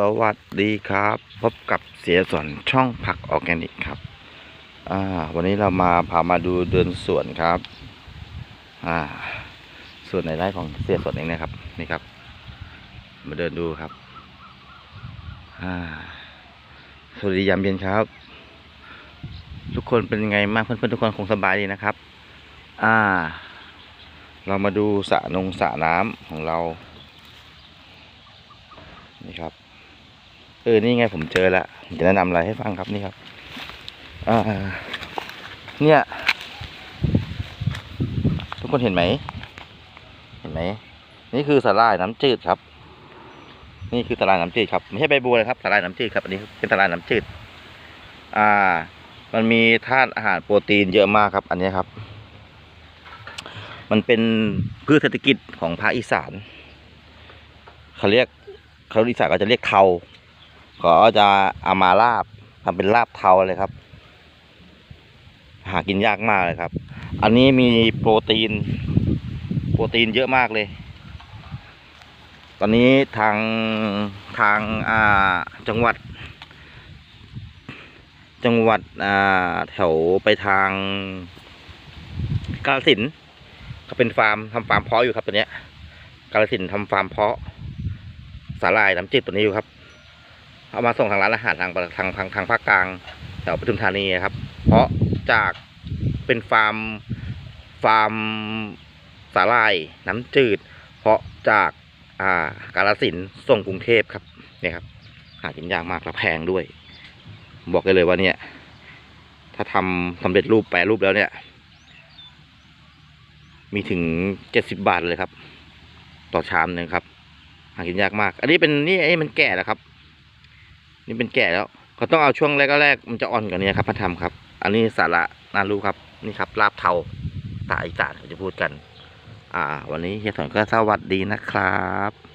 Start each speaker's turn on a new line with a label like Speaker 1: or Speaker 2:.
Speaker 1: สวัสดีครับ พบกับเสียสวนช่องผักออร์แกนิกครับอ่าวันนี้เรามาพามาดูเดินสวนครับอ่าส่วนในไร่ของเสียสวนเองนะครับนี่ครับ มาเดินดูครับอ่าสวัสดียามเย็นครับ ทุกคนเป็นไงบ้างเพื่อนๆทุกคนคงสบายดีนะครับ อ่า เรามาดูสระนงสระน้ำของเรานี่ครับ เออ นี่ไงผมเจอแล้วผมจะแนะนำอะไรให้ฟังครับนี่ครับเนี่ย ทุกคนเห็นไหม เห็นไหม นี่คือสาหร่ายน้ำจืดครับ นี่คือสาหร่ายน้ำจืดครับ ไม่ใช่ใบบัวเลยครับสาหร่ายน้ำจืดครับ อันนี้เป็นสาหร่ายน้ำจืด อ่า มันมีธาตุอาหารโปรตีนเยอะมากครับ อันนี้ครับ มันเป็นพืชเศรษฐกิจของภาคอีสาน เขาเรียกเขาอีสานก็จะเรียกเทา ก็จะเอามาลาบทำเป็นลาบเทาเลยครับ หากินยากมากเลยครับ อันนี้มีโปรตีน โปรตีนเยอะมากเลย ตอนนี้ทางทางอ่าจังหวัด จังหวัดอ่าแถวไปทางกาฬสินธุ์เขาเป็นฟาร์มทำฟาร์มเพาะอยู่ครับตัวเนี้ยกาฬสินทำฟาร์มเพาะสาหร่ายน้ำจืดตัวนี้อยู่ครับ เอามาส่งทางร้านอาหารทางทางทางทางภาคกลางแถวปทุมธานีครับ เพราะจากเป็นฟาร์มฟาร์มสาหร่ายน้ำจืด เพราะจากอ่ากาลสินส่งกรุงเทพครับเนี่ยครับหากินยากมากและแพงด้วย บอกได้เลยว่าเนี่ย ถ้าทำสำเร็จรูปแปรรูปแล้วเนี่ย มีถึงเจ็ดสิบบาทเลยครับ ต่อชามหนึ่งครับ หากินยากมาก อันนี้เป็นนี่ไอ้มันแก่แล้วครับ นี่เป็นแก่แล้วเขาต้องเอาช่วงแรกๆแรกมันจะอ่อนกว่านี้ครับพระธรรมครับ อันนี้สาระน่ารู้ครับนี่ครับลาบเทาตาอีสานเขาจะพูดกัน อ่า วันนี้เฮียถอนก็สวัสดีนะครับ